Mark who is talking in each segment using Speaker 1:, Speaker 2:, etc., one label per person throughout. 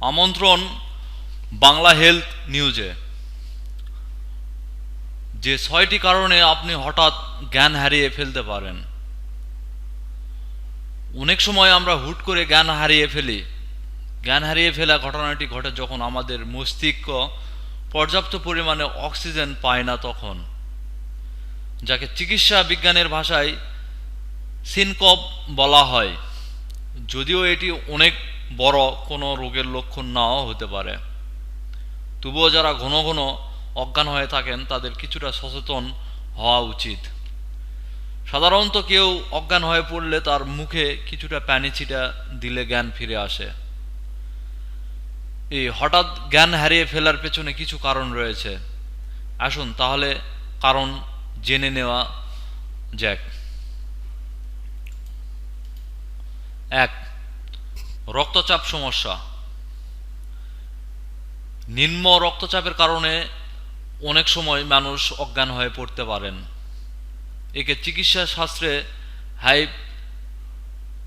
Speaker 1: আমন্ত্রণ বাংলা হেলথ নিউজে। যে ছয়টি কারণে আপনি হঠাৎ জ্ঞান হারিয়ে ফেলতে পারেন। অনেক সময় আমরা হুট করে জ্ঞান হারিয়ে ফেলি। জ্ঞান হারিয়ে ফেলা ঘটনাটি ঘটে যখন আমাদের মস্তিষ্ক পর্যাপ্ত পরিমাণে অক্সিজেন পায় না তখন। যাকে চিকিৎসা বিজ্ঞানের ভাষায় সিনকপ বলা হয়। যদিও এটি অনেক বড় কোনো রোগের লক্ষণ নাও হতে পারে। তবুও যারা ঘন ঘন অজ্ঞান হয়ে থাকেন, তাদের কিছুটা সচেতন হওয়া উচিত। সাধারণত কেউ অজ্ঞান হয়ে পড়লে তার মুখে কিছুটা প্যানি ছিটা দিলে জ্ঞান ফিরে আসে। এই হঠাৎ জ্ঞান হারিয়ে ফেলার পেছনে কিছু কারণ রয়েছে। আসুন তাহলে কারণ জেনে নেওয়া যাক। এক রক্তচাপ সমস্যা। নিম্ন রক্তচাপের কারণে অনেক সময় মানুষ অজ্ঞান হয়ে পড়তে পারেন। একে চিকিৎসা শাস্ত্রে হাই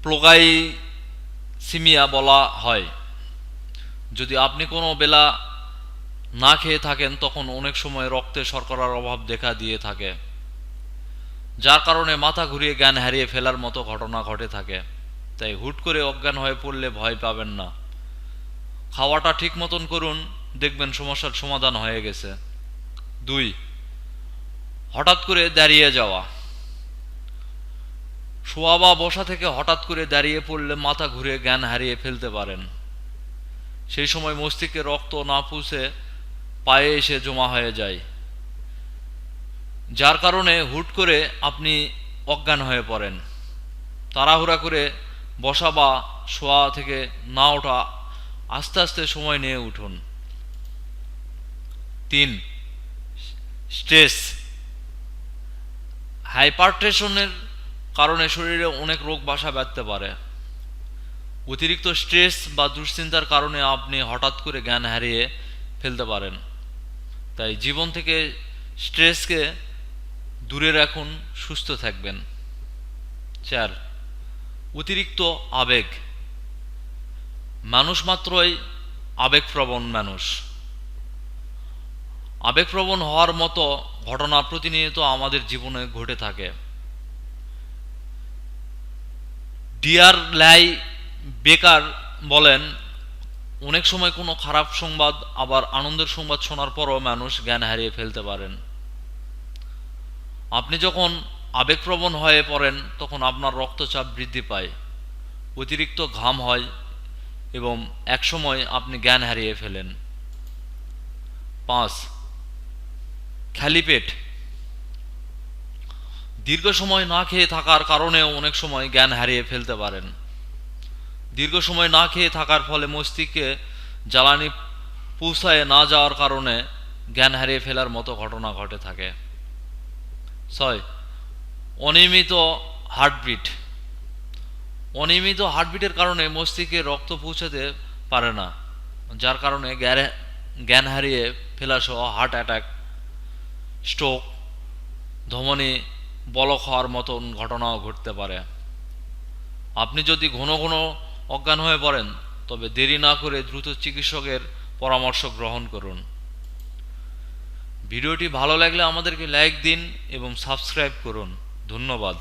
Speaker 1: প্লোগাইসিমিয়া বলা হয়। যদি আপনি কোনো বেলা না খেয়ে থাকেন, তখন অনেক সময় রক্তে শর্করার অভাব দেখা দিয়ে থাকে, যার কারণে মাথা ঘুরিয়ে জ্ঞান হারিয়ে ফেলার মতো ঘটনা ঘটে থাকে। তাই হুট করে অজ্ঞান হয়ে পড়লে ভয় পাবেন না। খাওয়াটা ঠিক মতন করুন, দেখবেন সমস্যার সমাধান হয়ে গেছে। দুই, হঠাৎ করে দাঁড়িয়ে যাওয়া। শোয়া বা বসা থেকে হঠাৎ করে দাঁড়িয়ে পড়লে মাথা ঘুরে জ্ঞান হারিয়ে ফেলতে পারেন। সেই সময় মস্তিষ্কে রক্ত না পুষে পায়ে এসে জমা হয়ে যায়। যার কারণে হুট করে আপনি অজ্ঞান হয়ে পড়েন। তাড়াহুড়া করে বসা বা শোয়া থেকে না ওঠা, আস্তে আস্তে সময় নিয়ে উঠুন। তিন, স্ট্রেস। হাইপারটেশনের কারণে শরীরে অনেক রোগ বাসা বাঁধতে পারে। অতিরিক্ত স্ট্রেস বা দুশ্চিন্তার কারণে আপনি হঠাৎ করে জ্ঞান হারিয়ে ফেলতে পারেন। তাই জীবন থেকে স্ট্রেসকে দূরে রাখুন, সুস্থ থাকবেন। চার অতিরিক্ত আবেগ। মানুষ মাত্রই আবেগপ্রবণ মানুষ। আবেগপ্রবণ হওয়ার মতো ঘটনা প্রতিনিয়ত আমাদের জীবনে ঘটে থাকে। ডিয়ার লাই বেকার বলেন, অনেক সময় কোনো খারাপ সংবাদ, আবার আনন্দের সংবাদ শোনার পরও মানুষ জ্ঞান হারিয়ে ফেলতে পারেন। আপনি যখন আবেগপ্রবণ হয়ে পড়েন, তখন আপনার রক্তচাপ বৃদ্ধি পায়, অতিরিক্ত ঘাম হয় এবং একসময় আপনি জ্ঞান হারিয়ে ফেলেন। পাঁচ, খালি পেট। দীর্ঘ সময় না খেয়ে থাকার কারণেও অনেক সময় জ্ঞান হারিয়ে ফেলতে পারেন। দীর্ঘ সময় না খেয়ে থাকার ফলে মস্তিষ্কে জ্বালানি পৌঁছায় না যাওয়ার কারণে জ্ঞান হারিয়ে ফেলার মতো ঘটনা ঘটে থাকে। ছয় অনিয়মিত হার্টবিট। অনিয়মিত হার্টবিটের কারণে মস্তিষ্কে রক্ত পৌঁছাতে পারে না, যার কারণে জ্ঞান হারিয়ে ফেলা সহ হার্ট অ্যাটাক, স্ট্রোক, ধমনী, বলক হওয়ার মতন ঘটনাও ঘটতে পারে। আপনি যদি ঘন ঘন অজ্ঞান হয়ে পড়েন, তবে দেরি না করে দ্রুত চিকিৎসকের পরামর্শ গ্রহণ করুন। ভিডিওটি ভালো লাগলে আমাদেরকে লাইক দিন এবং সাবস্ক্রাইব করুন। ধন্যবাদ।